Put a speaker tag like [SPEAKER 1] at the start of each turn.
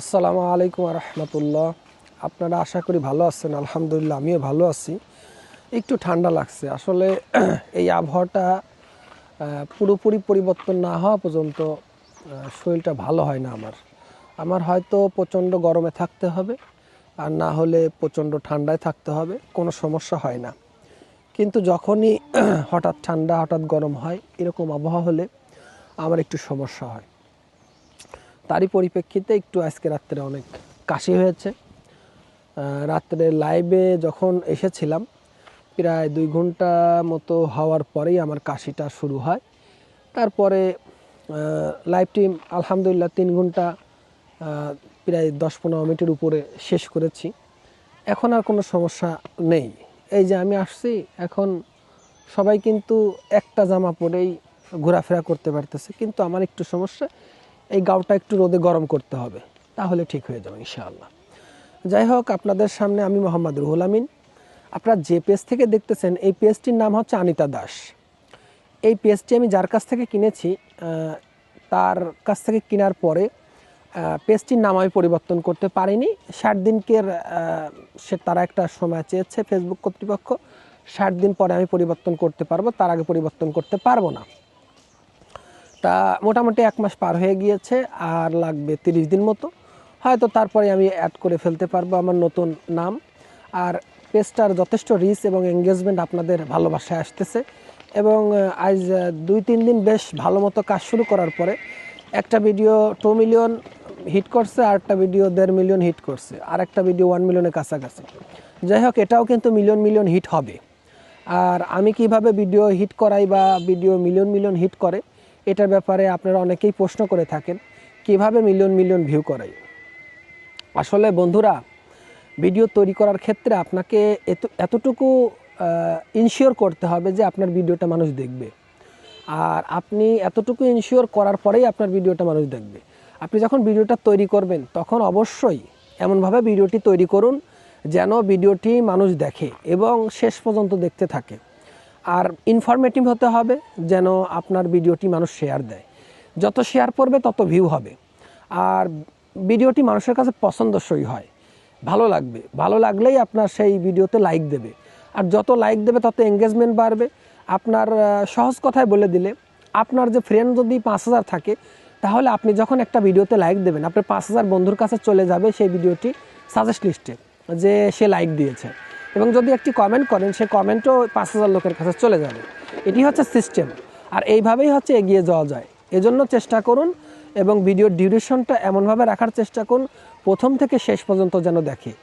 [SPEAKER 1] আসসালামু আলাইকুম রহমতুল্লাহ আপনারা আশা করি ভালো আছেন, আলহামদুলিল্লাহ, আমিও ভালো আছি। একটু ঠান্ডা লাগছে। আসলে এই আবহাওয়াটা পুরোপুরি পরিবর্তন না হওয়া পর্যন্ত শরীরটা ভালো হয় না আমার। আমার হয়তো প্রচণ্ড গরমে থাকতে হবে, আর না হলে প্রচণ্ড ঠান্ডায় থাকতে হবে, কোনো সমস্যা হয় না। কিন্তু যখনই হঠাৎ ঠান্ডা, হঠাৎ গরম হয়, এরকম আবহাওয়া হলে আমার একটু সমস্যা হয়। তারই পরিপ্রেক্ষিতে একটু আজকে রাত্রে অনেক কাশি হয়েছে। রাত্রে লাইভে যখন এসেছিলাম, প্রায় দুই ঘণ্টা মতো হওয়ার পরেই আমার কাশিটা শুরু হয়। তারপরে লাইভটি আলহামদুলিল্লাহ তিন ঘণ্টা প্রায় দশ পনেরো মিনিটের উপরে শেষ করেছি। এখন আর কোনো সমস্যা নেই। এই যে আমি আসছি, এখন সবাই কিন্তু একটা জামা পরেই ঘোরাফেরা করতে পারতেছে, কিন্তু আমার একটু সমস্যা এই গাওটা একটু রোদে গরম করতে হবে, তাহলে ঠিক হয়ে যাবে ইনশাআল্লাহ। যাই হোক, আপনাদের সামনে আমি মোহাম্মদ রুহুল আমিন। আপনারা যে পেজ থেকে দেখতেছেন, এই পেজটির নাম হচ্ছে আনিতা দাস। এই পেজটি আমি যার কাছ থেকে কিনেছি তার কাছ থেকে কেনার পরে পেজটির নাম আমি পরিবর্তন করতে পারিনি। ষাট দিনকের সে তারা একটা সময় চেয়েছে ফেসবুক কর্তৃপক্ষ। ষাট দিন পরে আমি পরিবর্তন করতে পারব, তার আগে পরিবর্তন করতে পারব না। তা মোটামুটি এক মাস পার হয়ে গিয়েছে আর লাগবে তিরিশ দিন মতো। হয়তো তারপরে আমি অ্যাড করে ফেলতে পারব আমার নতুন নাম। আর পেজটার যথেষ্ট রিচ এবং এঙ্গেজমেন্ট আপনাদের ভালোবাসায় আসতেছে। এবং আজ দুই তিন দিন বেশ ভালো মতো কাজ শুরু করার পরে একটা ভিডিও টু মিলিয়ন হিট করছে, আর একটা ভিডিও দেড় মিলিয়ন হিট করছে, আর একটা ভিডিও ওয়ান মিলিয়নের কাছাকাছি। যাই হোক, এটাও কিন্তু মিলিয়ন মিলিয়ন হিট হবে। আর আমি কীভাবে ভিডিও হিট করাই বা ভিডিও মিলিয়ন মিলিয়ন হিট করে এটার ব্যাপারে আপনারা অনেকেই প্রশ্ন করে থাকেন, কীভাবে মিলিয়ন মিলিয়ন ভিউ করাই আসলে বন্ধুরা, ভিডিও তৈরি করার ক্ষেত্রে আপনাকে এত, এতটুকু ইনশিওর করতে হবে যে আপনার ভিডিওটা মানুষ দেখবে। আর আপনি এতটুকু ইনশিওর করার পরেই আপনার ভিডিওটা মানুষ দেখবে। আপনি যখন ভিডিওটা তৈরি করবেন, তখন অবশ্যই এমনভাবে ভিডিওটি তৈরি করুন যেন ভিডিওটি মানুষ দেখে এবং শেষ পর্যন্ত দেখতে থাকে। আর ইনফরমেটিভ হতে হবে যেন আপনার ভিডিওটি মানুষ শেয়ার দেয়। যত শেয়ার করবে তত ভিউ হবে। আর ভিডিওটি মানুষের কাছে পছন্দসই হয়। ভালো লাগবে। ভালো লাগলেই আপনার সেই ভিডিওতে লাইক দেবে। আর যত লাইক দেবে, তত এঙ্গেজমেন্ট বাড়বে। আপনার সহজ কথায় বলে দিলে, আপনার যে ফ্রেন্ড যদি পাঁচ হাজার থাকে, তাহলে আপনি যখন একটা ভিডিওতে লাইক দেবেন, আপনার পাঁচ হাজার বন্ধুর কাছে চলে যাবে সেই ভিডিওটি সাজেস্ট লিস্টে যে সে লাইক দিয়েছে। এবং যদি একটি কমেন্ট করেন, সে কমেন্টও পাঁচ হাজার লোকের কাছে চলে যাবে। এটি হচ্ছে সিস্টেম আর এইভাবেই হচ্ছে এগিয়ে যাওয়া যায়। এজন্য চেষ্টা করুন এবং ভিডিওর ডিউরেশনটা এমনভাবে রাখার চেষ্টা করুন, প্রথম থেকে শেষ পর্যন্ত যেন দেখে।